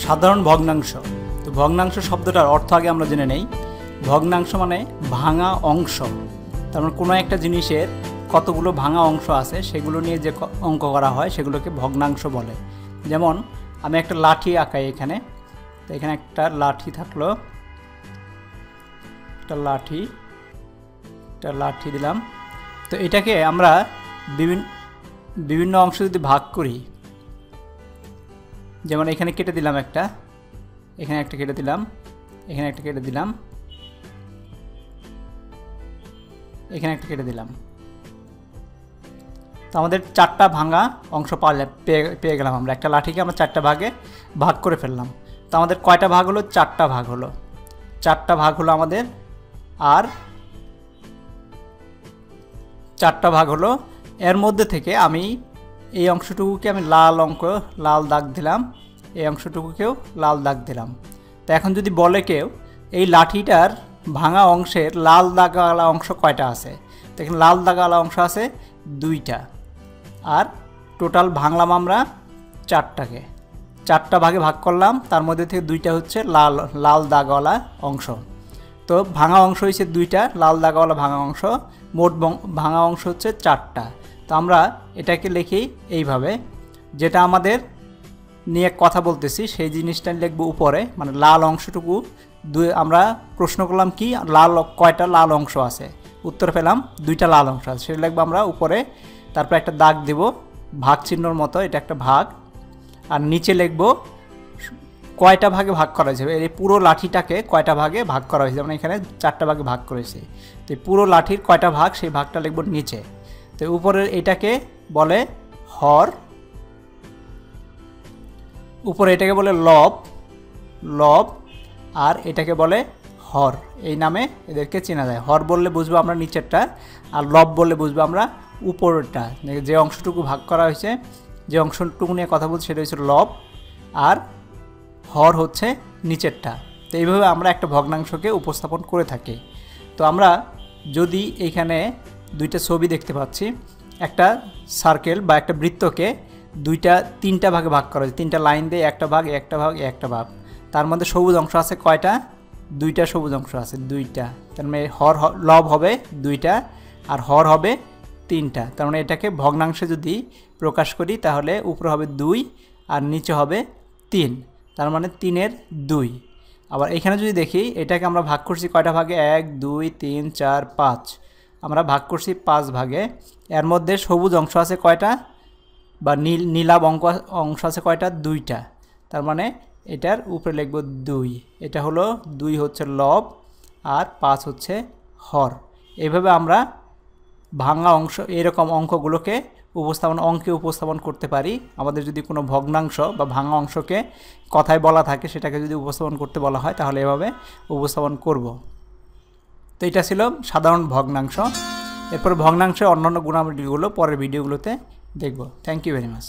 সাধারণ ভগ্নাংশ। তো ভগ্নাংশ শব্দটার অর্থ আগে আমরা জেনে নেই। ভগ্নাংশ মানে ভাঙা অংশ। তার মানে কোনো একটা জিনিসের কতগুলো ভাঙা অংশ আছে, সেগুলো নিয়ে যে অঙ্ক করা হয়, সেগুলোকে ভগ্নাংশ বলে। যেমন, আমি একটা লাঠি আঁকাই এখানে। তো এখানে একটা লাঠি থাকল। একটা লাঠি একটা লাঠি দিলাম। তো এটাকে আমরা বিভিন্ন বিভিন্ন অংশ যদি ভাগ করি যেমন এখানে কেটে দিলাম একটা, এখানে একটা কেটে দিলাম, এখানে একটা কেটে দিলাম, এখানে একটা কেটে দিলাম। তো আমাদের চারটা ভাঙা অংশ পাওয়া পেয়ে পেয়ে গেলাম আমরা। একটা লাঠিকে আমরা চারটা ভাগে ভাগ করে ফেললাম। তো আমাদের কয়টা ভাগ হলো? চারটা ভাগ হলো। চারটা ভাগ হলো আমাদের, আর চারটা ভাগ হলো এর মধ্যে থেকে আমি এই অংশটুকুকে আমি লাল অঙ্ক, লাল দাগ দিলাম। এই অংশটুকুকেও লাল দাগ দিলাম। তো এখন যদি বলে কেউ, এই লাঠিটার ভাঙা অংশের লাল দাগাওয়ালা অংশ কয়টা আছে? তো এখানে লাল দাগাওয়ালা অংশ আছে দুইটা। আর টোটাল ভাঙলাম আমরা চারটাকে। চারটা ভাগে ভাগ করলাম, তার মধ্যে থেকে দুইটা হচ্ছে লাল লাল দাগওয়ালা অংশ। তো ভাঙা অংশ হয়েছে দুইটা, লাল দাগাওয়ালা ভাঙা অংশ, মোট ভাঙা অংশ হচ্ছে চারটা। তো আমরা এটাকে লিখি এইভাবে, যেটা আমাদের নিয়ে কথা বলতেছি, সেই জিনিসটা লিখব উপরে মানে লাল অংশটুকু। দুই, আমরা প্রশ্ন করলাম কি, লাল, কয়টা লাল অংশ আছে? উত্তর পেলাম, দুইটা লাল অংশ আছে। সেটা লিখব আমরা উপরে, তারপর একটা দাগ দেব, ভাগ চিহ্নর মতো, এটা একটা ভাগ। আর নিচে লিখব, কয়টা ভাগে ভাগ করা হয়েছে? এই পুরো লাঠিটাকে কয়টা ভাগে ভাগ করা হয়েছে? যেমন এখানে চারটা ভাগে ভাগ করেছে। তো পুরো লাঠির কয়টা ভাগ, সেই ভাগটা লিখব নিচে। তো উপরের এটাকে বলে হর, উপরে এটাকে বলে লব লব, আর এটাকে বলে হর। এই নামে এদেরকে চেনা যায়। হর বললে বুঝব আমরা নিচেরটা, আর লব বললে বুঝব আমরা উপরেরটা। যে অংশটুকু ভাগ করা হয়েছে, যে অংশটুকু নিয়ে কথা বলছি সেটা হচ্ছে লব, আর হর হচ্ছে নিচেরটা। তো এইভাবে আমরা একটা ভগ্নাংশকে উপস্থাপন করে থাকি। তো আমরা যদি এইখানে দুইটা ছবি দেখতে পাচ্ছি। একটা সার্কেল বা একটা বৃত্তকে দুইটা, তিনটা ভাগে ভাগ করা হয়েছে। তিনটা লাইন দিয়ে একটা ভাগ একটা ভাগ একটা ভাগ। তার মধ্যে সবুজ অংশ আছে কয়টা? দুইটা সবুজ অংশ আছে, দুইটা। তার মানে হর লব হবে দুইটা আর হর হবে তিনটা। তার মানে এটাকে ভগ্নাংশে যদি প্রকাশ করি তাহলে উপরে হবে দুই আর নিচে হবে তিন। তার মানে তিনের দুই। আবার এখানে যদি দেখি, এটাকে আমরা ভাগ করছি কয়টা ভাগে? এক, দুই, তিন, চার, পাঁচ। আমরা ভাগ করছি পাঁচ ভাগে। এর মধ্যে সবুজ অংশ আছে কয়টা? বা নীল, নীলাভ অঙ্ক অংশ আছে কয়টা? দুইটা। তার মানে এটার উপরে লিখব দুই। এটা হলো দুই হচ্ছে লব আর পাঁচ হচ্ছে হর। এইভাবে আমরা ভাঙা অংশ, এরকম অঙ্কগুলোকে উপস্থাপন, অঙ্কে উপস্থাপন করতে পারি। আমাদের যদি কোনো ভগ্নাংশ বা ভাঙা অংশকে কথায় বলা থাকে, সেটাকে যদি উপস্থাপন করতে বলা হয়, তাহলে এভাবে উপস্থাপন করব। তো এটা ছিল সাধারণ ভগ্নাংশ। এরপর ভগ্নাংশের অন্যান্য গুণাবলীগুলো পরের ভিডিওগুলোতে দেখব। Thank you very much